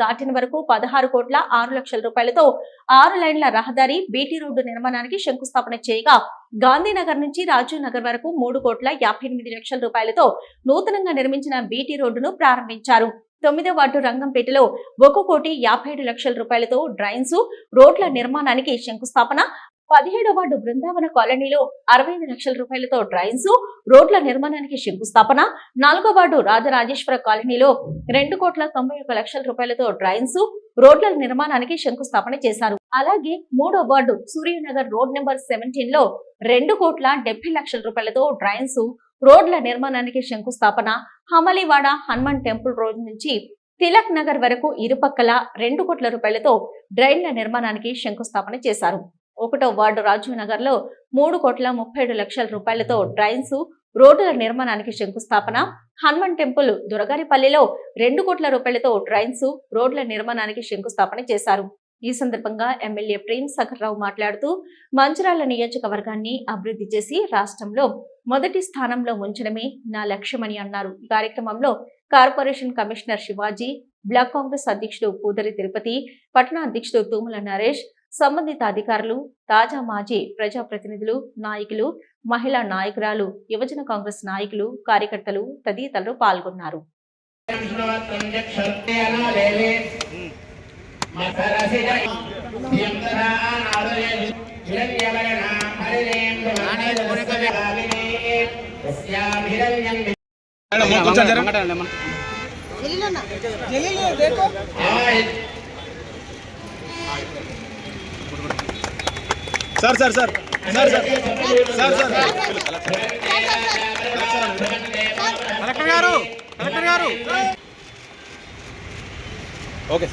ఘాటిన వరకు పదహారు కోట్ల ఆరు లక్షల రూపాయలతో ఆరు లైన్ల రహదారి బీటీ రోడ్డు నిర్మాణానికి శంకుస్థాపన చేయగా గాంధీనగర్ నుంచి రాజీవ్ నగర్ వరకు మూడు కోట్ల యాభై ఎనిమిది లక్షల రూపాయలతో నూతనంగా నిర్మించిన బీటీ రోడ్డును ప్రారంభించారు. తొమ్మిదో వార్డు రంగంపేటలో ఒక కోటి యాభై ఏడు లక్షల రూపాయలతో డ్రైన్స్ రోడ్ల నిర్మాణానికి శంకుస్థాపన పదిహేడో వార్డు బృందావన కాలనీలో అరవై ఐదు లక్షల రూపాయలతో డ్రైన్స్ రోడ్ల నిర్మాణానికి శంకుస్థాపన నాలుగో వార్డు రాజరాజేశ్వర కాలనీలో రెండు కోట్ల తొంభై ఒక లక్షల రూపాయలతో డ్రైన్స్ రోడ్ల నిర్మాణానికి శంకుస్థాపన చేశారు. అలాగే మూడో వార్డు సూర్యనగర్ రోడ్ నెంబర్ సెవెంటీన్లో రెండు కోట్ల డెబ్బై లక్షల రూపాయలతో డ్రైన్స్ రోడ్ల నిర్మాణానికి శంకుస్థాపన హమలివాడ హనుమాన్ టెంపుల్ రోడ్ నుంచి తిలక్ నగర్ వరకు ఇరుపక్కల రెండు కోట్ల రూపాయలతో డ్రైన్ల నిర్మాణానికి శంకుస్థాపన చేశారు. ఒకటో వార్డు రాజీవ్ నగర్లో మూడు కోట్ల ముప్పై ఏడు లక్షల రూపాయలతో డ్రైన్స్ రోడ్డుల నిర్మాణానికి శంకుస్థాపన హనుమాన్ టెంపుల్ దురగారిపల్లిలో రెండు కోట్ల రూపాయలతో డ్రైన్స్ రోడ్ల నిర్మాణానికి శంకుస్థాపన చేశారు. ఈ సందర్భంగా ఎమ్మెల్యే ప్రేమ్ సగర్ రావు మాట్లాడుతూ మంచిరాల నియోజకవర్గాన్ని అభివృద్ధి చేసి రాష్ట్రంలో మొదటి స్థానంలో ఉంచడమే నా లక్ష్యమని అన్నారు. ఈ కార్యక్రమంలో corporation commissioner Shivaji block Congress అధ్యక్షుడు పూదరి తిరుపతి పట్టణ అధ్యక్షుడు తూముల నరేష్ సంబంధిత అధికారులు తాజా మాజీ ప్రజాప్రతినిధులు నాయకులు మహిళా నాయకురాలు యువజన కాంగ్రెస్ నాయకులు కార్యకర్తలు తదితరులు పాల్గొన్నారు. Sir sir sir. Sir sir. Sir sir. Collector గారు కలెక్టర్ గారు. ఓకే.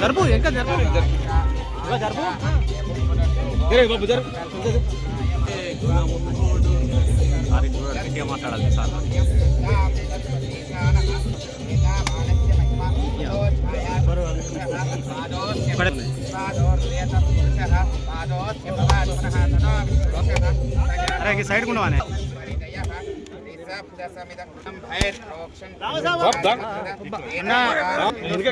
జరుపు ఇంకా జరుపు. ఇంకా జరుపు. బాబు జరుపు మాట్లాడాలి సార్. అరే సైడ్ ఉండవానే ఈరోజు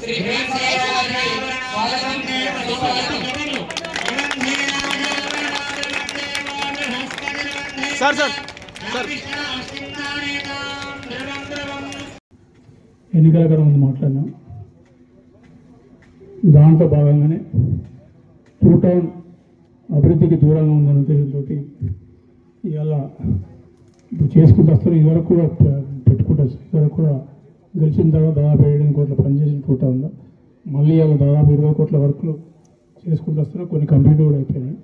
శ్రీ స్వాగతం సార్ సార్. సార్. ఎన్నికల కన్నా ముందు మాట్లాడినాం. దాంతో భాగంగానే టూ టౌన్ అభివృద్ధికి దూరంగా ఉందన్న ఉద్దేశంతో ఇవాళ ఇప్పుడు చేసుకుంటూ వస్తారు ఇదివరకు కూడా పెట్టుకుంటారు పెట్టుకుంటూ వస్తారు ఇదివరకు కూడా గెలిచిన తర్వాత దాదాపు ఏడు కోట్ల పనిచేసిన టూ టౌన్లో. మళ్ళీ ఇవాళ దాదాపు ఇరవై కోట్ల వర్క్లు చేసుకుంటూ వస్తున్నారు కొన్ని కంప్లీట్ కూడా అయిపోయినాయి.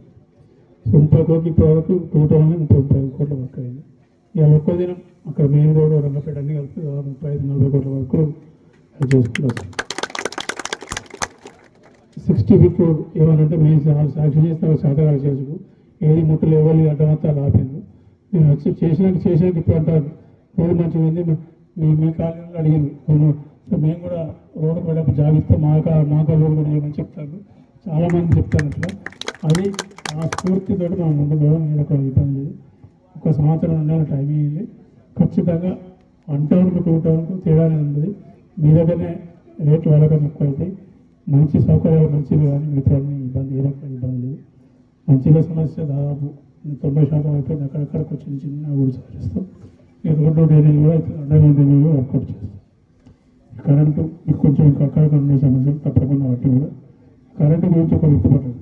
సో ముప్పై కోట్లు ఇప్పటి వరకు టూ టౌన్లో ముప్పై ముప్పై కోట్ల వర్క్ అయింది. ఇవాళ ఒక్క దినం అక్కడ మెయిన్ రోడ్ రంగపేట అన్ని కలిపి దాదాపు ముప్పై ఐదు నలభై కోట్ల వరకు చేసుకుంటూ చేసుకుంటారు సిక్స్టీ ఫిఫ్టీ ఏమనంటే మేము వాళ్ళు సాక్ష్యం చేస్తే వాళ్ళు శాతకాలు చేసుకు ఏది ముట్టలు ఇవ్వాలి అడ్డమంతా లాపింది మేము వచ్చి చేసినాక చేసినాక ఇప్పుడు అంటారు రోడ్డు మంచిగా ఉంది. మీ మీ కాలేజీలో అడిగింది సో మేము కూడా రోడ్డు పడే జాగ్రత్త మా కా మా కాలేజీలో కూడా ఏమని చెప్తారు? చాలామంది చెప్తారు అట్లా. అది ఆ స్ఫూర్తితో మనం ముందు పోవడం ఒక ఇబ్బంది లేదు. ఒక సంవత్సరం ఉండాలి టైం వెళ్ళి ఖచ్చితంగా వన్ టౌన్కు టూ టౌన్కు తేడానే ఉంది. మీ దగ్గరనే రేట్లు వాళ్ళకన్నా ఎక్కువ అవుతాయి మంచి సౌకర్యాలు మంచివి కానీ మిత్రులని ఇబ్బంది ఏ రకమైన ఇబ్బంది లేదు. మంచిగా సమస్య దాదాపు తొంభై శాతం అయిపోయింది. అక్కడక్కడికి చిన్న చిన్న కూడా సాధిస్తాం ఈ రోడ్డు డ్రైనేజ్ కూడా అండర్గ్రౌండ్ డ్రైనేజ్ వర్కౌట్ చేస్తాం. కరెంటు మీకు కొంచెం ఇంకా అక్కడక్కడ ఉండే సమస్యలు తప్పకుండా వాటి కూడా కరెంటు గురించి ఒక విప్పబడ్డది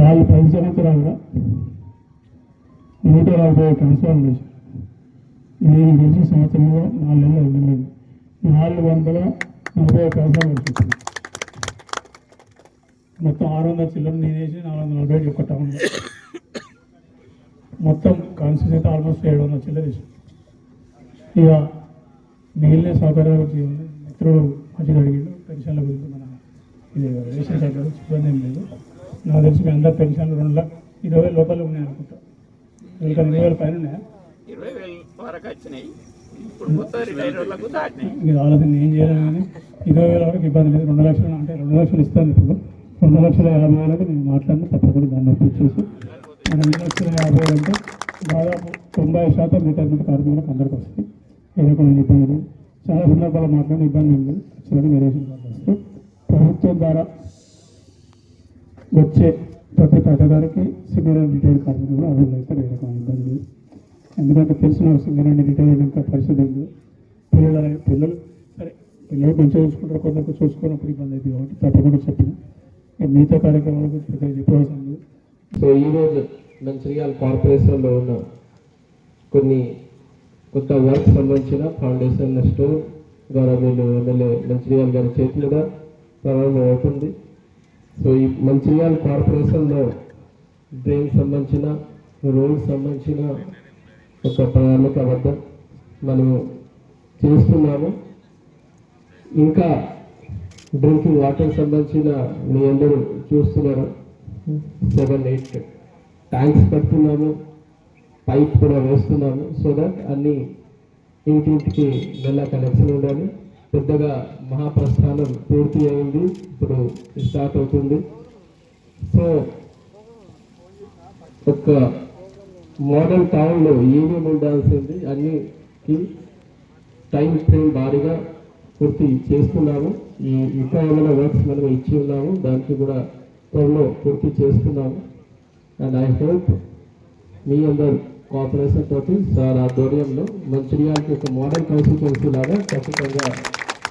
వాళ్ళు పది సంవత్సరాలుగా నూట నలభై ట్రాన్స్ఫార్మ్ చేశారు నేను గెలిచిన సంవత్సరంలో నాలుగు నెలలు ఐదు నాలుగు వందల నలభై ట్రాన్స్ఫార్మర్ చేశాను మొత్తం ఆరు వందల చిల్లర నేను వేసి నాలుగు వందల నలభై ఐదు ఒక టౌన్ మొత్తం కాన్సెస్ అయితే ఆల్మోస్ట్ ఏడు వందల చిల్లర ఇచ్చాం ఇక మిగిలిన సౌకర్యాల గురించి మిత్రుడు మంచిగా అడిగాడు పెన్షన్ల గురించి మన ఇది రేషన్ కార్డు గురించి ఇబ్బంది ఏం లేదు. నాకు తెలిసి మీ అందరు పెన్షన్లు రెండు లక్ష ఇరవై వేల లోపల ఉన్నాయి అనుకుంటా ఇంకా రెండు వేల పైన ఉన్నాయా? ఇరవై వేల వరకు వచ్చినాయి. మీరు ఆలోచన ఏం చేయాలి కానీ ఇరవై వేల వరకు ఇబ్బంది లేదు. రెండు లక్షలు అంటే రెండు లక్షలు ఇస్తాను ఇప్పుడు. రెండు లక్షల యాభై వేలకు నేను మాట్లాడిన తప్పకుండా దాన్ని అప్రోచ్ చేసి. రెండు లక్షల యాభై వేలు అంటే దాదాపు తొంభై శాతం రిటైర్మెంట్ కార్మికులకు అందరికీ వస్తుంది. ఏ రకమైన ఇబ్బంది లేదు. చాలా సందర్భాలు మాట్లాడిన ఇబ్బంది ఏం లేదు. ఖచ్చితంగా ప్రభుత్వం ద్వారా వచ్చే ప్రతి పేదగారికి సిగ్నల్ అండ్ రిటైర్డ్ కార్మికులు కూడా అవైలబుల్ అయితే ఏ రకమైన ఇబ్బంది లేదు. ఎందుకంటే తెలిసిన అవసరం అండ్ రిటైర్ అయినాక పరిస్థితి ఉంది పిల్లలు పిల్లలు సరే పిల్లలు మంచిగా చూసుకుంటారు కొందరు చూసుకున్నప్పుడు ఇబ్బంది అవుతుంది కాబట్టి తప్పకుండా చెప్పిన. మిగతా కార్యక్రమాల గురించి పెద్దగా చెప్పవలసిన సో ఈరోజు మంచిర్యాల కార్పొరేషన్లో ఉన్న కొన్ని కొత్త వర్క్ సంబంధించిన ఫౌండేషన్ స్టోర్ ద్వారా మీరు ఎమ్మెల్యే మంచిర్యాల గారి చేతి మీద ప్రారంభం అవుతుంది. సో ఈ మంచిర్యాల కార్పొరేషన్లో డ్రైన్ సంబంధించిన రోడ్ సంబంధించిన ఒక ప్రణాళిక వద్ద మనము చేస్తున్నాము. ఇంకా డ్రింకింగ్ వాటర్ సంబంధించిన మీ అందరూ చూస్తున్నారు. సెవెన్ ఎయిట్ ట్యాంక్స్ కడుతున్నాము. పైప్ కూడా వేస్తున్నాము. సో దట్ అన్ని ఇంటింటికి నెల కనెక్షన్ ఉండాలి. పెద్దగా మహాప్రస్థానం పూర్తి అయింది. ఇప్పుడు స్టార్ట్ అవుతుంది. సో ఒక మోడల్ టౌన్లో ఏమేమి ఉండాల్సింది అన్నికి టైం ఫ్రేమ్ భారీగా పూర్తి చేస్తున్నాము. ఈ ఇంకా ఏమైనా వర్క్స్ మనం ఇచ్చి ఉన్నాము దానికి కూడా త్వరలో పూర్తి చేస్తున్నాము. అండ్ ఐ హోప్ మీ అందరు కోఆపరేషన్ తోటి సార్ ఆధ్వర్యంలో మంచిర్యాలకి ఒక మోడల్ కాన్స్టిట్యున్సీ లాగా ఖచ్చితంగా